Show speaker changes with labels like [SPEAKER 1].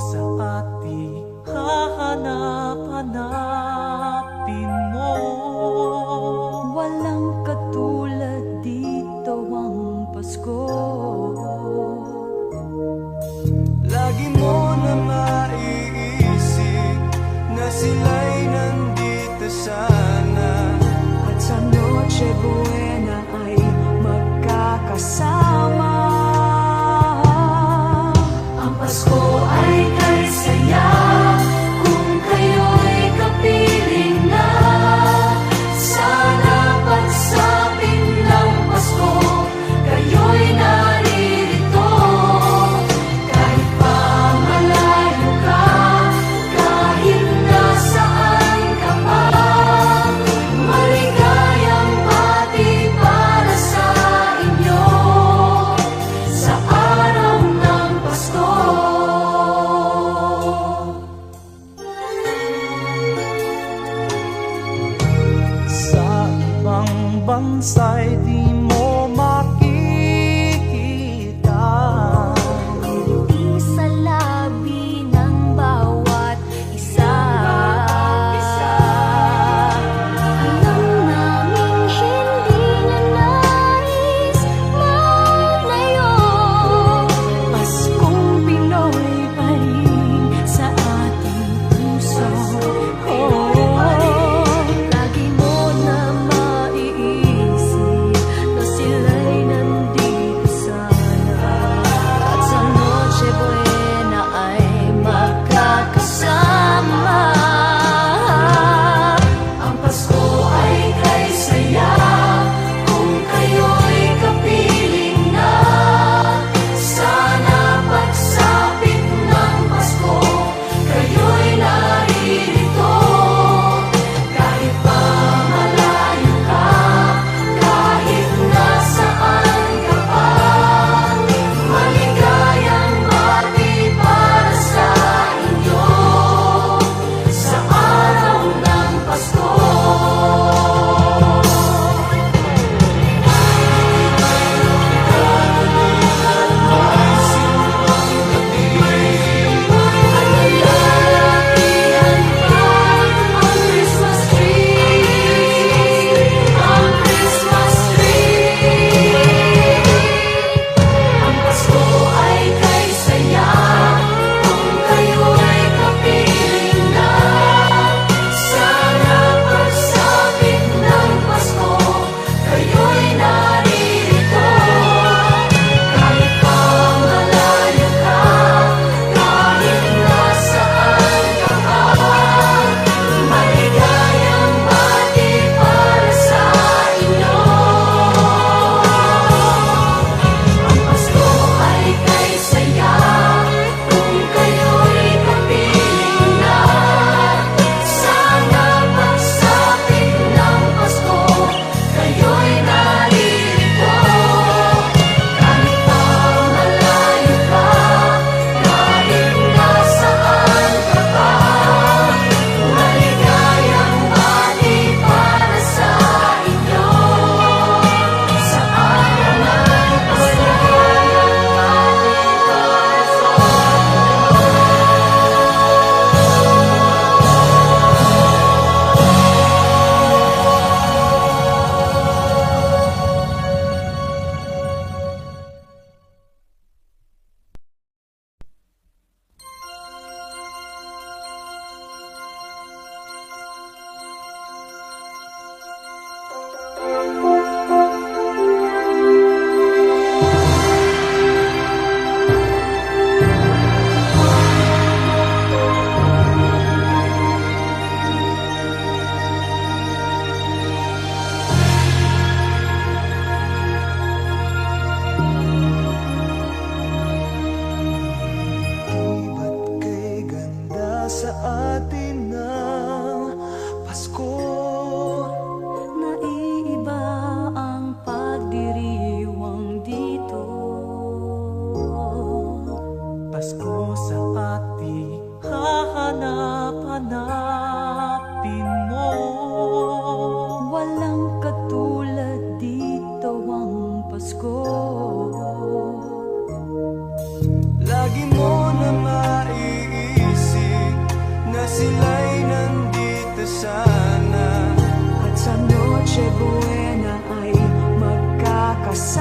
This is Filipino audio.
[SPEAKER 1] Sa ating hahanap-hanapin mo hanap-hanapin mo.
[SPEAKER 2] Walang katulad dito ang Pasko.
[SPEAKER 1] Lagi mo na maiisip na sila'y nandito sana.
[SPEAKER 2] At sa Noche Buena ay magkakasama.